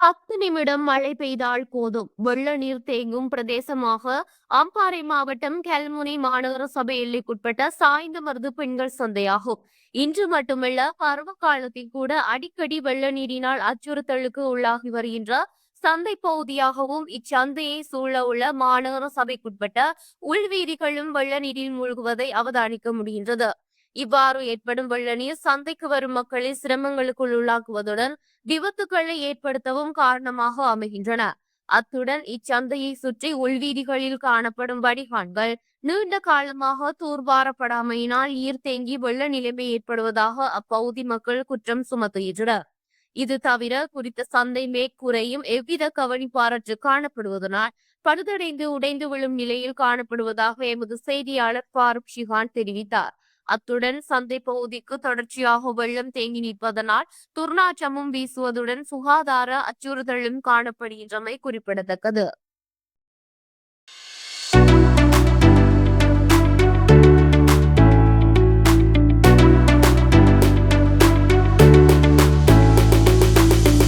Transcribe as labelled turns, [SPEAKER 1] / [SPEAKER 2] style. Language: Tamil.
[SPEAKER 1] பத்து நிமிடம் மழை பெய்தால் போதும். வெள்ள நீர் தேங்கும் பிரதேசமாக அம்பாறை மாவட்டம் கல்முனை மாநகர சபை எல்லைக்குட்பட்ட சாய்ந்தமருது பெண்கள் சந்தையாகும். இன்று மட்டுமல்ல பருவ காலத்தில் கூட அடிக்கடி வெள்ள நீரினால் அச்சுறுத்தலுக்கு உள்ளாகி வருகின்ற சந்தை பகுதியாகவும் இச்சந்தையை சூழ உள்ள மாநகர சபைக்குட்பட்ட உள்வீதிகளும் வெள்ள நீரில் மூழ்குவதை அவதானிக்க முடிகின்றது. இவ்வாறு ஏற்படும் வெள்ள நீர் சந்தைக்கு வரும் மக்களை சிரமங்களுக்குள் உள்ளாக்குவதுடன் விபத்துக்களை ஏற்படுத்தவும் காரணமாக அமைகின்றன. அத்துடன் இச்சந்தையை சுற்றி உள்வீதிகளில் காணப்படும் வடிகான்கள் நீண்ட காலமாக தூர்வாரப்படாமையினால் ஈர் தேங்கி வெள்ள நிலைமை ஏற்படுவதாக அப்பகுதி மக்கள் குற்றம் சுமத்துகின்றனர். இது தவிர குறித்த சந்தை மேற்கூரையும் எவ்வித கவனிப்பாரற்று காணப்படுவதனால் பழுதடைந்து உடைந்து விழும் நிலையில் காணப்படுவதாக எமது செய்தியாளர் பாரூக் ஷிகான் தெரிவித்தார். அத்துடன் சந்தை பகுதிக்கு தொடர்ச்சியாக வெள்ளம் தேங்கி நிற்பதனால் துர்நாற்றமும் வீசுவதுடன் சுகாதார அச்சுறுத்தலும் காணப்படுகின்றமை குறிப்பிடத்தக்கது.